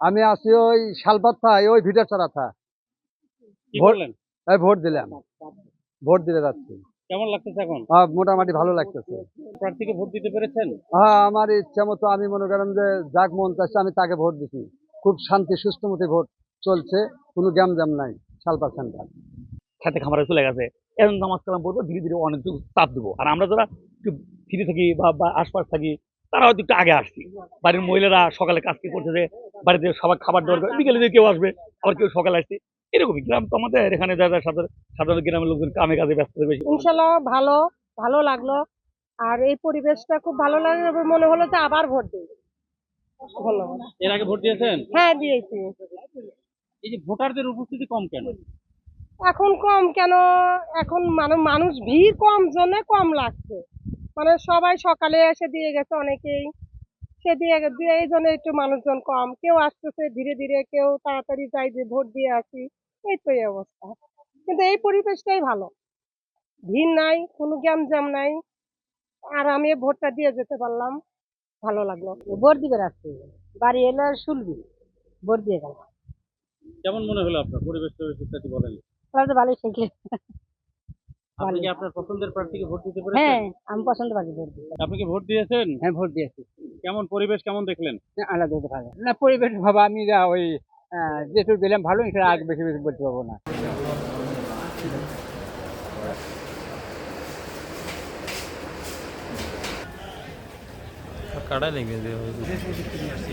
আমি আছি ওই শালপাত থাই ওই ভিটার চারা থা ভোট- দিলাম। ভোট দিতে যাচ্ছি। কেমন লাগতেছে এখন? মোটামুটি ভালো লাগতেছে। প্রার্থীকে ভোট দিতে পেরেছেন? হ্যাঁ আমার ইচ্ছা মতো আমি মনে করেন যে যাক মন চাচ্ছে আমি তাকে ভোট দিছি। খুব শান্তি সুস্থমতি ভোট চলছে কোনো নাই সেন্টার। খেতে খামারে চলে গেছে। এখন নামাজ কালাম পড়ব ধীরে ধীরে চাপ দেবো। আর আমরা যারা একটু ফিরে থাকি বা বা আশপাশ থাকি তারা হয়তো একটু আগে আসছি। বাড়ির মহিলারা সকালে কাজ কি করছে যে বাড়িতে সবাই খাবার দাবার করে বিকেলে দিয়ে কেউ আসবে আবার কেউ সকালে আসছে এরকমই গ্রাম তো আমাদের এখানে যারা সাধারণ সাধারণ গ্রামের লোকজন কামে কাজে ব্যস্ত থাকে বেশি ইনশাল্লাহ ভালো ভালো লাগল। আর এই পরিবেশটা খুব ভালো লাগল মনে হলো যে আবার ভোট দিই ধন্যবাদ। এর আগে ভোট দিয়েছেন? হ্যাঁ দিয়েছি। এই যে ভোটারদের উপস্থিতি কম কেন? এখন কম কেন? এখন মানে মানুষ ভিড় কম জন্য কম লাগছে। মানে সবাই সকালে এসে দিয়ে গেছে অনেকেই। সে দিয়ে এই জন্য একটু মানুষজন কম। কেউ আসতেছে ধীরে ধীরে কেউ তাড়াতাড়ি যাই যে ভোট দিয়ে আসি। এই তো এই অবস্থা। কিন্তু এই পরিবেশটাই ভালো। ভিড় নাই কোনো জ্যাম জ্যাম নাই। আর আমি ভোটটা দিয়ে যেতে পারলাম। ভালো লাগল। ভোট দিবে রাখছি বাড়ি এলে শুনবি ভোট দিয়ে গেল কেমন মনে হলো আপনার পরিবেশ পরিবেশ একটু বলেন। তাহলে তো ভালোই শিখলে আপনি কি আপনার পছন্দের প্রার্থীকে ভোট দিতে পারেন হ্যাঁ আমি পছন্দ পাচ্ছি ভোট দিতে। আপনি কি ভোট দিয়েছেন? হ্যাঁ ভোট দিয়েছি। কেমন পরিবেশ কেমন দেখলেন? না পরিবেশ ভাবা আমি যা ওই যেটুকু গেলাম ভালো সেটা আর বেশি বেশি বলতে পারব না। কাটা লেগে যাচ্ছে।